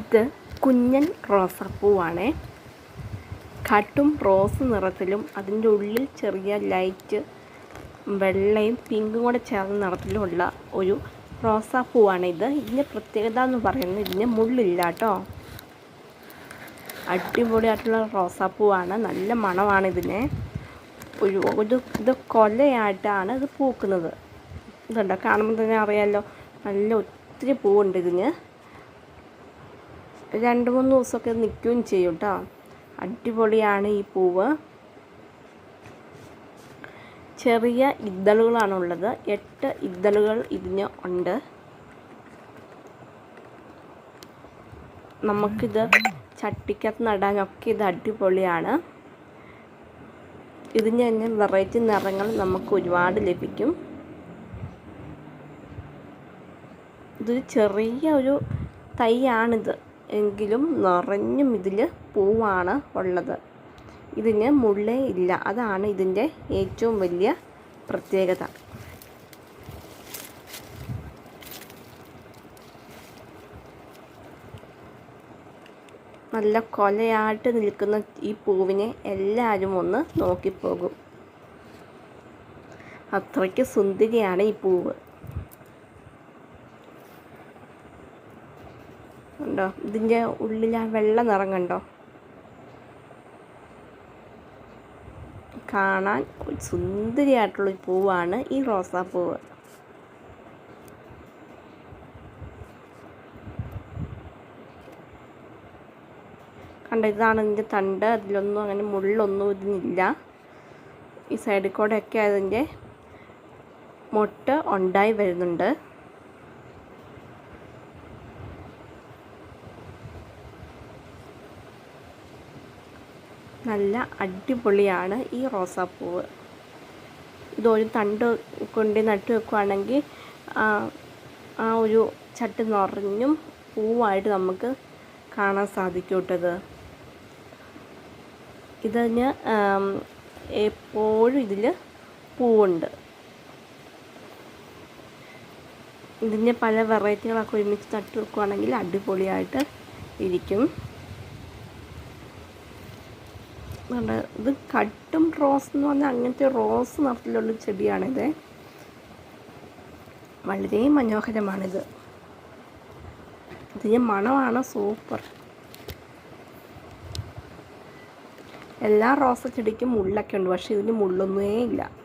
ഇത് കുഞ്ഞൻ റോസാപ്പൂവാണേ കട്ടും റോസ് നിറത്തിലും അതിന്റെ ഉള്ളിൽ ചെറിയ ലൈറ്റ് വെള്ളയും പിങ്കും കൂടെ ചേർന്ന നിറത്തിലുമുള്ള ഒരു റോസാപ്പൂവാണ് ഇത്. ഇതിന്റെ പ്രത്യേകത എന്ന് പറയുന്നത് ഇതിന് മുള്ളില്ല കേട്ടോ. അടിപൊളിയായിട്ടുള്ള റോസാപ്പൂവാണ് നല്ല മണമാണ് ഇതിന്. ഒരു ഒരു ഇത് കൊലയായിട്ടാണ് ഇത് പൂക്കുന്നത്. ഇതുണ്ടോ? കാണുമ്പോൾ തന്നെ അറിയാമല്ലോ നല്ല ഒത്തിരി പൂവുണ്ട് ഇതിന്. രണ്ട് മൂന്ന് ദിവസമൊക്കെ നിൽക്കുകയും ചെയ്യും കേട്ടോ. അടിപൊളിയാണ് ഈ പൂവ്. ചെറിയ ഇദ്ദളുകളാണുള്ളത് എട്ട് ഇദ്ദളുകൾ ഇതിന് ഉണ്ട്. നമുക്കിത് ചട്ടിക്കകത്ത് നടാനൊക്കെ ഇത് അടിപൊളിയാണ്. ഇതിന് തന്നെ വെറൈറ്റി നിറങ്ങൾ നമുക്ക് ഒരുപാട് ലഭിക്കും. ഇതൊരു ചെറിയ ഒരു തൈയാണിത്. എങ്കിലും നിറഞ്ഞും ഇതിൽ പൂവാണ് ഉള്ളത്. ഇതിന് മുള്ളേ ഇല്ല. അതാണ് ഇതിന്റെ ഏറ്റവും വലിയ പ്രത്യേകത. നല്ല കൊലയായിട്ട് നിൽക്കുന്ന ഈ പൂവിനെ എല്ലാവരും ഒന്ന് നോക്കിപ്പോകും. അത്രയ്ക്ക് സുന്ദരിയാണ് ഈ പൂവ്. ഉണ്ടോ ഇതിന്റെ ഉള്ളിൽ ആ വെള്ള നിറം കണ്ടോ? കാണാൻ സുന്ദരിയായിട്ടുള്ളൊരു പൂവാണ് ഈ റോസാപ്പൂവ്. കണ്ട ഇതാണ് ഇതിന്റെ തണ്ട്. അതിലൊന്നും അങ്ങനെ മുള്ളൊന്നും ഇതിനില്ല ഈ സൈഡിൽ കൂടെയൊക്കെ അതിന്റെ മുട്ട ഉണ്ടായി വരുന്നുണ്ട്. നല്ല അടിപൊളിയാണ് ഈ റോസാപ്പൂവ്. ഇതൊരു തണ്ട് കൊണ്ട് നട്ട് വെക്കുവാണെങ്കിൽ ആ ഒരു ചട്ട് നിറഞ്ഞും പൂവായിട്ട് നമുക്ക് കാണാൻ സാധിക്കും കേട്ടത് ഇതിന് എപ്പോഴും ഇതിൽ പൂവുണ്ട്. ഇതിന്റെ പല വെറൈറ്റികളൊക്കെ ഒരുമിച്ച് നട്ട് വെക്കുവാണെങ്കിൽ അടിപൊളിയായിട്ട് ഇരിക്കും. ഉണ്ട് ഇത് കട്ടും റോസ് എന്ന് പറഞ്ഞാൽ അങ്ങനത്തെ റോസ് നിറത്തിലുള്ള ചെടിയാണിത്. വളരെ മനോഹരമാണിത്. ഇതിന്റെ മണമാണ് സൂപ്പർ. എല്ലാ റോസ ചെടിക്കും മുള്ളൊക്കെ ഉണ്ട് പക്ഷേ ഇതിന് മുള്ളൊന്നേ ഇല്ല.